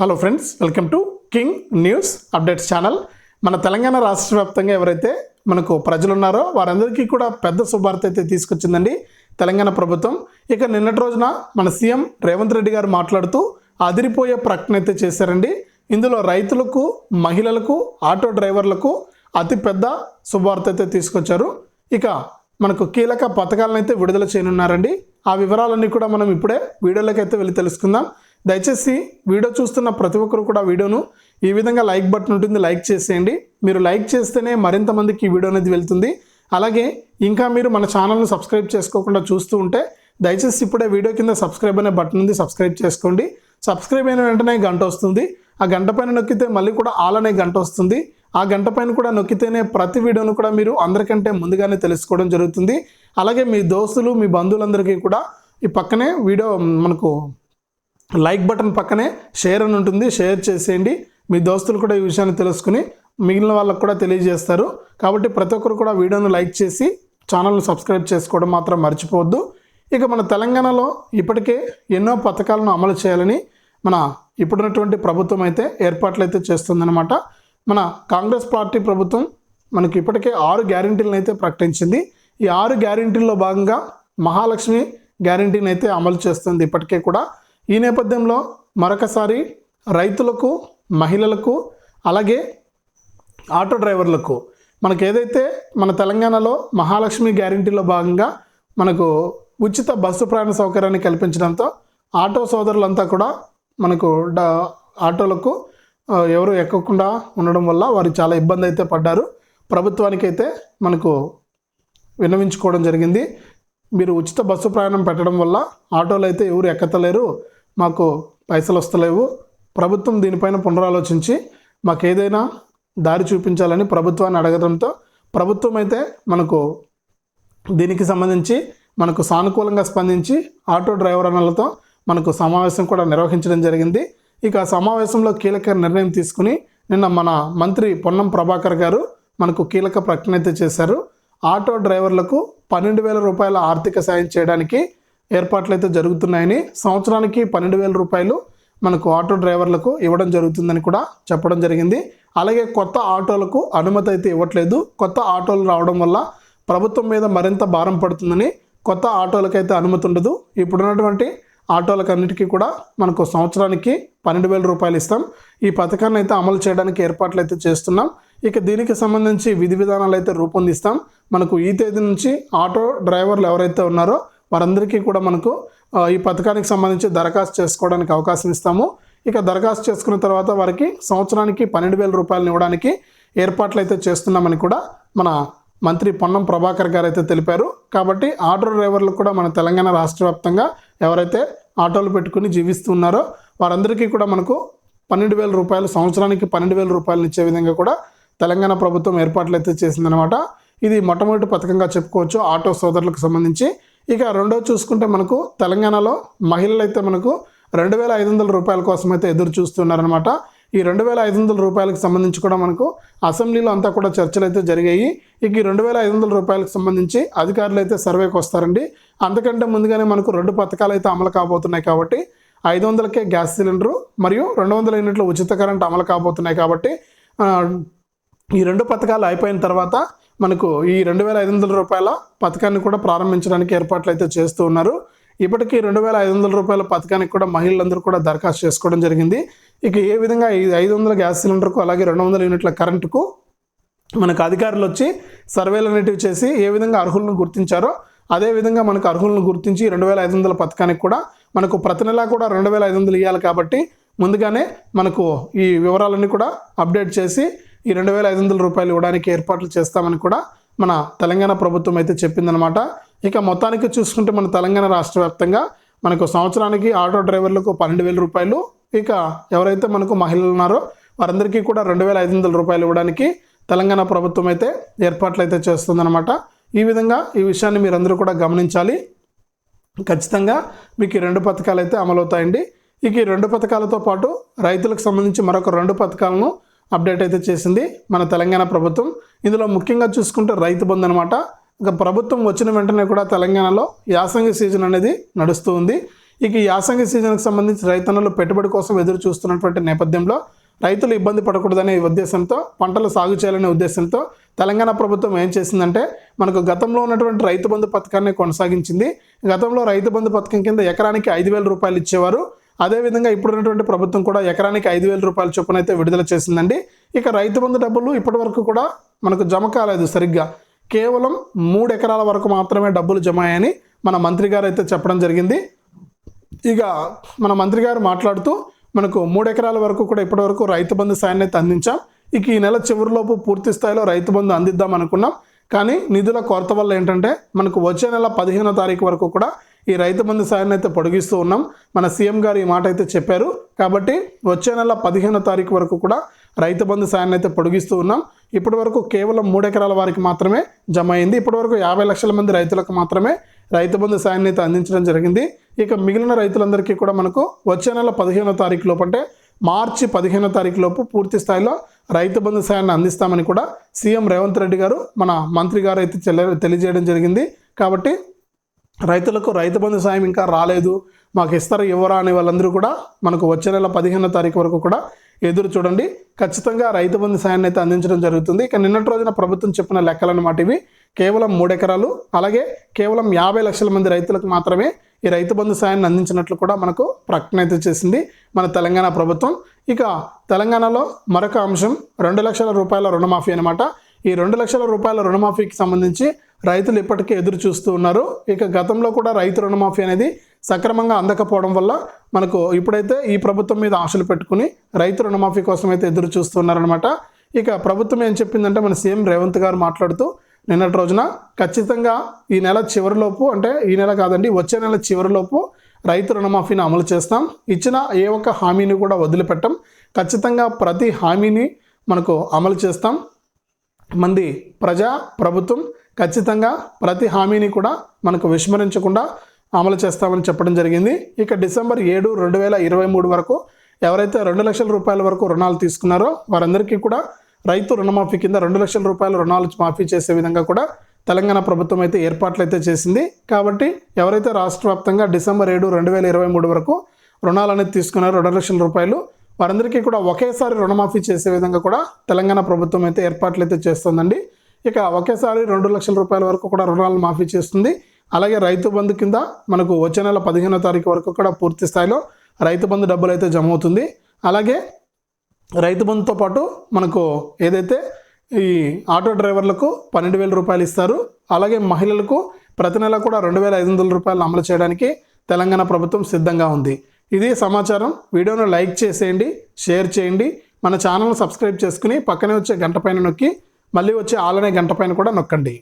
Hello friends welcome to King News updates channel మన తెలంగాణ రాష్ట్ర వ్యాప్తంగా ఎవరైతే మనకు ప్రజలు ఉన్నారో వారందరికీ కూడా పెద్ద శుభార్త అయితే తీసుకొచ్చిందండి తెలంగాణ ప్రభుత్వం. ఇక నిన్నటి రోజున మన సీఎం రేవంత్ రెడ్డి గారు మాట్లాడుతూ అదిరిపోయే ప్రకటన అయితే చేశారండి. ఇందులో రైతులకు మహిళలకు ఆటో డ్రైవర్లకు అతిపెద్ద శుభార్త అయితే తీసుకొచ్చారు. ఇక మనకు కీలక పథకాలను అయితే విడుదల చేయనున్నారండి. ఆ వివరాలన్నీ కూడా మనం ఇప్పుడే వీడియోలోకి అయితే వెళ్ళి తెలుసుకుందాం. దయచేసి వీడియో చూస్తున్న ప్రతి ఒక్కరు కూడా వీడియోను ఈ విధంగా లైక్ బటన్ ఉంటుంది లైక్ చేసేయండి. మీరు లైక్ చేస్తేనే మరింత మందికి ఈ వీడియో అనేది వెళ్తుంది. అలాగే ఇంకా మీరు మన ఛానల్ను సబ్స్క్రైబ్ చేసుకోకుండా చూస్తూ ఉంటే దయచేసి ఇప్పుడే వీడియో కింద సబ్స్క్రైబ్ అనే బటన్ ఉంది సబ్స్క్రైబ్ చేసుకోండి. సబ్స్క్రైబ్ అయిన వెంటనే గంట వస్తుంది. ఆ గంట పైన నొక్కితే మళ్ళీ కూడా ఆల్ అనే గంట వస్తుంది. ఆ గంట పైన కూడా నొక్కితేనే ప్రతి వీడియోను కూడా మీరు అందరికంటే ముందుగానే తెలుసుకోవడం జరుగుతుంది. అలాగే మీ దోస్తులు మీ బంధువులందరికీ కూడా ఈ పక్కనే వీడియో మనకు లైక్ బటన్ పక్కనే షేర్ అని ఉంటుంది. షేర్ చేసేయండి. మీ దోస్తులు కూడా ఈ విషయాన్ని తెలుసుకుని మిగిలిన వాళ్ళకు కూడా తెలియజేస్తారు. కాబట్టి ప్రతి ఒక్కరు కూడా వీడియోను లైక్ చేసి ఛానల్ను సబ్స్క్రైబ్ చేసుకోవడం మాత్రం మర్చిపోవద్దు. ఇక మన తెలంగాణలో ఇప్పటికే ఎన్నో పథకాలను అమలు చేయాలని మన ఇప్పుడున్నటువంటి ప్రభుత్వం అయితే ఏర్పాట్లు అయితే చేస్తుందన్నమాట. మన కాంగ్రెస్ పార్టీ ప్రభుత్వం మనకి ఇప్పటికే ఆరు గ్యారంటీలను అయితే ప్రకటించింది. ఈ ఆరు గ్యారంటీల్లో భాగంగా మహాలక్ష్మి గ్యారంటీని అయితే అమలు చేస్తుంది ఇప్పటికే కూడా. ఈ నేపథ్యంలో మరొకసారి రైతులకు మహిళలకు అలాగే ఆటో డ్రైవర్లకు మనకు ఏదైతే మన తెలంగాణలో మహాలక్ష్మి గ్యారంటీలో భాగంగా మనకు ఉచిత బస్సు ప్రయాణ సౌకర్యాన్ని కల్పించడంతో ఆటో సోదరులంతా కూడా మనకు డ ఆటోలకు ఎవరు ఎక్కకుండా ఉండడం వల్ల వారు చాలా ఇబ్బంది అయితే పడ్డారు. ప్రభుత్వానికైతే మనకు విన్నవించుకోవడం జరిగింది. మీరు ఉచిత బస్సు ప్రయాణం పెట్టడం వల్ల ఆటోలు అయితే ఎవరు ఎక్కతలేరు. మాకు పైసలు వస్తలేవు. ప్రభుత్వం దీనిపైన పునరాలోచించి మాకు ఏదైనా దారి చూపించాలని ప్రభుత్వాన్ని అడగడంతో ప్రభుత్వం అయితే మనకు దీనికి సంబంధించి మనకు సానుకూలంగా స్పందించి ఆటో డ్రైవర్ అన్నలతో మనకు సమావేశం కూడా నిర్వహించడం జరిగింది. ఇక ఆ సమావేశంలో కీలక నిర్ణయం తీసుకుని నిన్న మన మంత్రి పొన్నం ప్రభాకర్ గారు మనకు కీలక ప్రకటన అయితే చేశారు. ఆటో డ్రైవర్లకు పన్నెండు వేల రూపాయల ఆర్థిక సాయం చేయడానికి ఏర్పాట్లు అయితే జరుగుతున్నాయని సంవత్సరానికి పన్నెండు వేల రూపాయలు మనకు ఆటో డ్రైవర్లకు ఇవ్వడం జరుగుతుందని కూడా చెప్పడం జరిగింది. అలాగే కొత్త ఆటోలకు అనుమతి అయితే ఇవ్వట్లేదు. కొత్త ఆటోలు రావడం వల్ల ప్రభుత్వం మీద మరింత భారం పడుతుందని కొత్త ఆటోలకైతే అనుమతి ఉండదు. ఇప్పుడున్నటువంటి ఆటోలకన్నిటికీ కూడా మనకు సంవత్సరానికి పన్నెండు వేల రూపాయలు ఇస్తాం. ఈ పథకాన్ని అయితే అమలు చేయడానికి ఏర్పాట్లు అయితే చేస్తున్నాం. ఇక దీనికి సంబంధించి విధి విధానాలు అయితే రూపొందిస్తాం. మనకు ఈ తేదీ నుంచి ఆటో డ్రైవర్లు ఎవరైతే ఉన్నారో వారందరికీ కూడా మనకు ఈ పథకానికి సంబంధించి దరఖాస్తు చేసుకోవడానికి అవకాశం ఇస్తాము. ఇక దరఖాస్తు చేసుకున్న తర్వాత వారికి సంవత్సరానికి పన్నెండు వేల రూపాయలను ఇవ్వడానికి ఏర్పాట్లు అయితే చేస్తున్నామని కూడా మన మంత్రి పొన్నం ప్రభాకర్ గారు అయితే తెలిపారు. కాబట్టి ఆటో డ్రైవర్లు కూడా మన తెలంగాణ రాష్ట్ర వ్యాప్తంగా ఎవరైతే ఆటోలు పెట్టుకుని జీవిస్తున్నారో వారందరికీ కూడా మనకు పన్నెండు వేల రూపాయలు సంవత్సరానికి పన్నెండు వేల రూపాయలు ఇచ్చే విధంగా కూడా తెలంగాణ ప్రభుత్వం ఏర్పాట్లు అయితే చేసిందనమాట ఇది మొట్టమొదటి పథకంగా చెప్పుకోవచ్చు. ఆటో సోదరులకు సంబంధించి ఇక రెండో చూసుకుంటే మనకు తెలంగాణలో మహిళలు అయితే మనకు రెండు వేల ఐదు వందల రూపాయల కోసం అయితే ఎదురు చూస్తున్నారనమాట ఈ రెండు వేల ఐదు వందల రూపాయలకు సంబంధించి కూడా మనకు అసెంబ్లీలో అంతా కూడా చర్చలు అయితే జరిగాయి. ఇక ఈ రెండు వేల ఐదు వందల రూపాయలకు సంబంధించి అధికారులు అయితే సర్వేకి వస్తారండి. అంతకంటే ముందుగానే మనకు రెండు పథకాలు అయితే అమలు కాబోతున్నాయి కాబట్టి ఐదు వందలకే గ్యాస్ సిలిండరు మరియు రెండు వందల యూనిట్ల ఉచిత కరెంట్ అమలు కాబోతున్నాయి కాబట్టి ఈ రెండు పథకాలు అయిపోయిన తర్వాత మనకు ఈ రెండు వేల ఐదు వందల రూపాయల పథకాన్ని కూడా ప్రారంభించడానికి ఏర్పాట్లు అయితే చేస్తూ ఉన్నారు. ఇప్పటికీ రెండు వేల ఐదు వందల రూపాయల పథకానికి కూడా మహిళలందరూ కూడా దరఖాస్తు చేసుకోవడం జరిగింది. ఇక ఏ విధంగా ఈ ఐదు వందల గ్యాస్ సిలిండర్కు అలాగే రెండు వందల యూనిట్ల కరెంటుకు మనకు అధికారులు వచ్చి సర్వేలు అనేటివి చేసి ఏ విధంగా అర్హులను గుర్తించారో అదే విధంగా మనకు అర్హులను గుర్తించి రెండు వేల ఐదు వందల పథకానికి కూడా మనకు ప్రతి నెలా కూడా రెండు వేల ఐదు వందలు ఇవ్వాలి కాబట్టి ముందుగానే మనకు ఈ వివరాలన్నీ కూడా అప్డేట్ చేసి ఈ రెండు వేల ఐదు వందల రూపాయలు ఇవ్వడానికి ఏర్పాట్లు చేస్తామని కూడా మన తెలంగాణ ప్రభుత్వం అయితే చెప్పిందనమాట ఇక మొత్తానికి చూసుకుంటే మన తెలంగాణ రాష్ట్ర వ్యాప్తంగా మనకు సంవత్సరానికి ఆటో డ్రైవర్లకు పన్నెండు వేల రూపాయలు ఇక ఎవరైతే మనకు మహిళలు ఉన్నారో వారందరికీ కూడా రెండు వేల ఐదు వందల రూపాయలు ఇవ్వడానికి తెలంగాణ ప్రభుత్వం అయితే ఏర్పాట్లు అయితే చేస్తుందన్నమాట. ఈ విధంగా ఈ విషయాన్ని మీరందరూ కూడా గమనించాలి. ఖచ్చితంగా మీకు ఈ రెండు పథకాలు అయితే అమలవుతాయండి. ఇక ఈ రెండు పథకాలతో పాటు రైతులకు సంబంధించి మరొక రెండు పథకాలను అప్డేట్ అయితే చేసింది మన తెలంగాణ ప్రభుత్వం. ఇందులో ముఖ్యంగా చూసుకుంటే రైతు బంధు అనమాట ఇక ప్రభుత్వం వచ్చిన వెంటనే కూడా తెలంగాణలో యాసంగి సీజన్ అనేది నడుస్తూ ఉంది. ఇక ఈ యాసంగి సీజన్కి సంబంధించి రైతన్నలు పెట్టుబడి కోసం ఎదురు చూస్తున్నటువంటి నేపథ్యంలో రైతులు ఇబ్బంది పడకూడదనే ఉద్దేశంతో పంటలు సాగు చేయాలనే ఉద్దేశంతో తెలంగాణ ప్రభుత్వం ఏం చేసిందంటే మనకు గతంలో ఉన్నటువంటి రైతు బంధు పథకాన్ని కొనసాగించింది. గతంలో రైతు బంధు పథకం కింద ఎకరానికి ఐదు వేల రూపాయలు ఇచ్చేవారు. అదేవిధంగా ఇప్పుడున్నటువంటి ప్రభుత్వం కూడా ఎకరానికి ఐదు వేల రూపాయల చొప్పున అయితే విడుదల చేసిందండి. ఇక రైతు బంధు డబ్బులు ఇప్పటి వరకు కూడా మనకు జమ కాలేదు సరిగ్గా. కేవలం మూడు ఎకరాల వరకు మాత్రమే డబ్బులు జమ అయ్యాయని మన మంత్రి గారు అయితే చెప్పడం జరిగింది. ఇక మన మంత్రి గారు మాట్లాడుతూ మనకు మూడు ఎకరాల వరకు కూడా ఇప్పటివరకు రైతు బంధు సాయాన్ని అయితే అందించాం. ఇక ఈ నెల చివరిలోపు పూర్తి స్థాయిలో రైతు బంధు అందిద్దాం అనుకున్నాం. కానీ నిధుల కొరత వల్ల ఏంటంటే మనకు వచ్చే నెల పదిహేనో తారీఖు వరకు కూడా ఈ రైతు బంధు సాయాన్ని అయితే పొడిగిస్తూ ఉన్నాం. మన సీఎం గారు ఈ మాట అయితే చెప్పారు. కాబట్టి వచ్చే నెల పదిహేనో తారీఖు వరకు కూడా రైతు బంధు సాయాన్ని అయితే పొడిగిస్తూ ఉన్నాం. ఇప్పటి వరకు కేవలం మూడు ఎకరాల వారికి మాత్రమే జమ అయింది. ఇప్పటి వరకు యాభై లక్షల మంది రైతులకు మాత్రమే రైతు బంధు సాయాన్ని అయితే అందించడం జరిగింది. ఇక మిగిలిన రైతులందరికీ కూడా మనకు వచ్చే నెల పదిహేనో తారీఖు లోపు అంటే మార్చి పదిహేనో తారీఖు లోపు పూర్తి స్థాయిలో రైతు బంధు సాయాన్ని అందిస్తామని కూడా సీఎం రేవంత్ రెడ్డి గారు మన మంత్రి గారు అయితే తెలియజేయడం జరిగింది. కాబట్టి రైతులకు రైతు బంధు సాయం ఇంకా రాలేదు. మాకు ఇస్తారు ఇవ్వరా అనే వాళ్ళందరూ కూడా మనకు వచ్చే నెల పదిహేనో తారీఖు వరకు కూడా ఎదురు చూడండి. ఖచ్చితంగా రైతు బంధు సాయాన్ని అయితే అందించడం జరుగుతుంది. ఇక నిన్నటి రోజున ప్రభుత్వం చెప్పిన లెక్కలన్నమాట ఇవి కేవలం మూడు ఎకరాలు అలాగే కేవలం యాభై లక్షల మంది రైతులకు మాత్రమే ఈ రైతు బంధు సాయాన్ని అందించినట్లు కూడా మనకు ప్రకటన అయితే చేసింది మన తెలంగాణ ప్రభుత్వం. ఇక తెలంగాణలో మరొక అంశం రెండు లక్షల రూపాయల రుణమాఫీ అనమాట ఈ రెండు లక్షల రూపాయల రుణమాఫీకి సంబంధించి రైతులు ఇప్పటికే ఎదురు చూస్తూ ఉన్నారు. ఇక గతంలో కూడా రైతు రుణమాఫీ అనేది సక్రమంగా అందకపోవడం వల్ల మనకు ఇప్పుడైతే ఈ ప్రభుత్వం మీద ఆశలు పెట్టుకుని రైతు రుణమాఫీ కోసం అయితే ఎదురు చూస్తున్నారనమాట ఇక ప్రభుత్వం ఏం చెప్పిందంటే మన సీఎం రేవంత్ గారు మాట్లాడుతూ నిన్నటి రోజున ఖచ్చితంగా ఈ నెల చివరిలోపు అంటే ఈ నెల కాదండి వచ్చే నెల చివరిలోపు రైతు రుణమాఫీని అమలు చేస్తాం. ఇచ్చిన ఏ ఒక్క హామీని కూడా వదిలిపెట్టం. ఖచ్చితంగా ప్రతి హామీని మనకు అమలు చేస్తాం. మంది ప్రజా ప్రభుత్వం ఖచ్చితంగా ప్రతి హామీని కూడా మనకు విస్మరించకుండా అమలు చేస్తామని చెప్పడం జరిగింది. ఇక డిసెంబర్ ఏడు రెండు వేల ఇరవై మూడు వరకు ఎవరైతే రెండు లక్షల రూపాయల వరకు రుణాలు తీసుకున్నారో వారందరికీ కూడా రైతు రుణమాఫీ కింద రెండు లక్షల రూపాయల రుణాలు మాఫీ చేసే విధంగా కూడా తెలంగాణ ప్రభుత్వం అయితే ఏర్పాట్లు అయితే చేసింది. కాబట్టి ఎవరైతే రాష్ట్ర వ్యాప్తంగా డిసెంబర్ ఏడు రెండు వేల ఇరవై మూడు వరకు రుణాలు అనేది తీసుకున్నారో రెండు లక్షల రూపాయలు వారందరికీ కూడా ఒకేసారి రుణమాఫీ చేసే విధంగా కూడా తెలంగాణ ప్రభుత్వం అయితే ఏర్పాట్లు అయితే చేస్తుందండి. ఇక ఒకేసారి రెండు లక్షల రూపాయల వరకు కూడా రుణాలు మాఫీ చేస్తుంది. అలాగే రైతు బంధు కింద మనకు వచ్చే నెల పదిహేనో తారీఖు వరకు కూడా పూర్తి స్థాయిలో రైతు బంధు డబ్బులు అయితే జమ అవుతుంది అలాగే రైతు బంధుతో పాటు మనకు ఏదైతే ఈ ఆటో డ్రైవర్లకు పన్నెండు వేల రూపాయలు ఇస్తారు. అలాగే మహిళలకు ప్రతి నెల కూడా రెండు వేల ఐదు వందల రూపాయలు అమలు చేయడానికి తెలంగాణ ప్రభుత్వం సిద్ధంగా ఉంది. ఇది సమాచారం. వీడియోను లైక్ చేసేయండి షేర్ చేయండి. మన ఛానల్ సబ్స్క్రైబ్ చేసుకుని పక్కనే వచ్చే గంట పైన నొక్కి మళ్ళీ వచ్చే ఆలనే గంట పైన కూడా నొక్కండి.